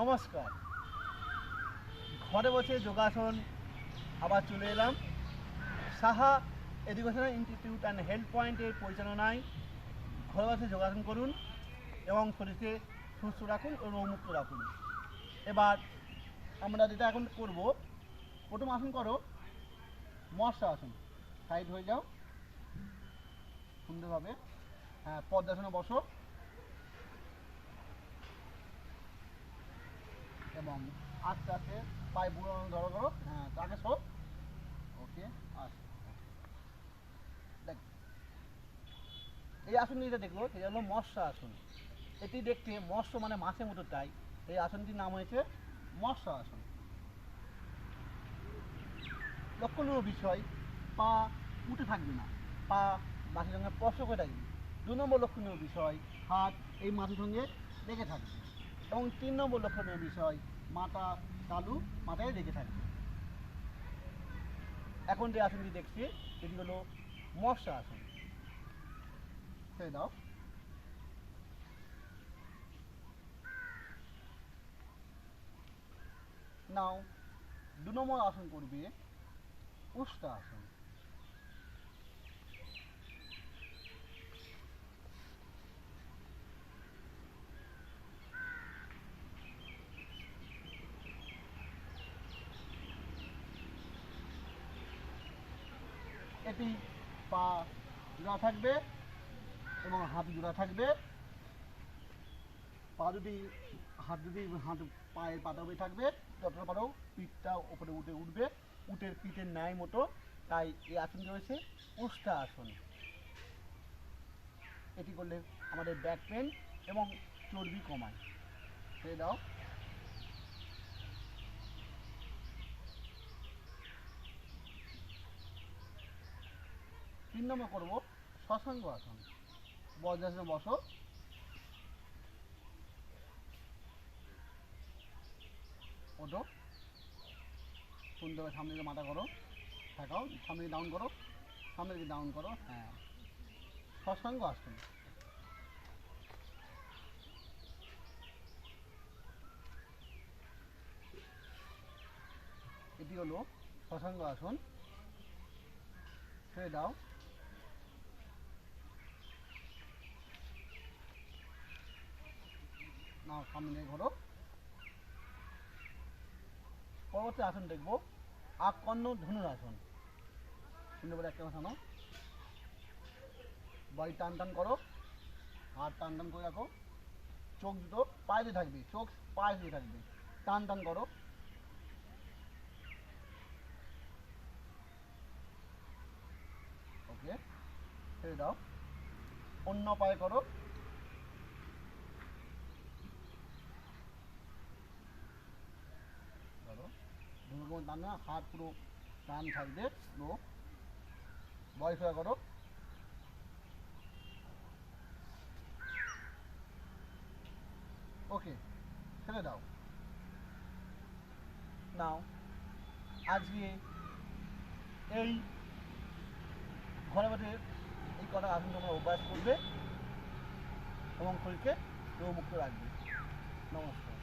নমস্কার। ঘরে বসে যোগাসন, আবার চলে এলাম। Saha educational institute and health পয়েন্টের পরিচালনায় ঘরে বসে যোগাসন করুন এবং শরীরকে সুস্থ রাখুন ও রোগমুক্ত রাখুন। এবার আমরা যেটা এখন করব, প্রথম আসন করো মশা আসন। সাইড হয়ে যাও। সুন্দরভাবে হ্যাঁ পদ্মাসনে বসো। এবং আস্তে আস্তে পায়ে বুড়ো ধরো ধরো হ্যাঁ তাকে সব ওকে দেখ। এই আসন যেটা দেখল সেটা হলো মৎস্য আসন। এটি দেখতে মৎস্য মানে মাছের মতো তাই। এই আসনটির নাম হয়েছে মৎস্য আসন। লক্ষণীয় বিষয়, পা উঠে থাকবে না। পা মাটির সঙ্গে স্পর্শ করে থাকবে। দু নম্বর লক্ষণীয় বিষয়, হাত এই মাটির সঙ্গে লেগে থাকবে। এবং তিন নম্বর লক্ষণীয় বিষয় মাথা, তালু মাথায় রেখে থাকবে। এখন যে আসনটি দেখছি সেটি হলো মশা আসন। ছেড়ে দাও। নাও, দু নম্বর আসন করবে উষ্টা আসন। এটি পা জোড়া থাকবে এবং হাত জোড়া থাকবে। পা যদি হাত যদি হাত পায়ের পাতা হয়ে থাকবে। যতটা পারো পিঠটা ওপরে উঠে উঠবে। উঠের পিঠের ন্যায় মতো। তাই এই আসনটি রয়েছে উষ্ঠা আসন। এটি করলে আমাদের ব্যাক পেন এবং চর্বি কমায়। ছেড়ে দাও। তিন নম্বর করব শশাঙ্গ আসন। বজ্রাসনে বসো। ওঠো। সুন্দর সামনে দিকে মাথা করো। থাকাও সামনে দিকে ডাউন করো। সামনে দিকে ডাউন করো হ্যাঁ। শশাঙ্গ আসন। এটি হলো শশাঙ্গ আসন। ছেড়ে দাও। সামনে ঘোরো। পরবর্তী আসন দেখব। আকর্ণ ধনুরাসন সুন্দর করে একটা কথা নাও বাড়ি টান টান করো, হাত টান টান করে রাখো। চোখ দুটো পায়ে থাকবে, চোখ পায়ে দিয়ে থাকবে। টান টান করো। ওকে ছেড়ে দাও। অন্য পায়ে করো ধরো দুরকম টান না হাত পুরো টান থাকবে লো বয়স হয়ে করো ওকে ছেড়ে দাও। নাও। আজকে এই ঘরে বসে এই কটা আসন তোমরা অভ্যাস করবে এবং শরীরকে রোগমুক্ত রাখবে। নমস্কার।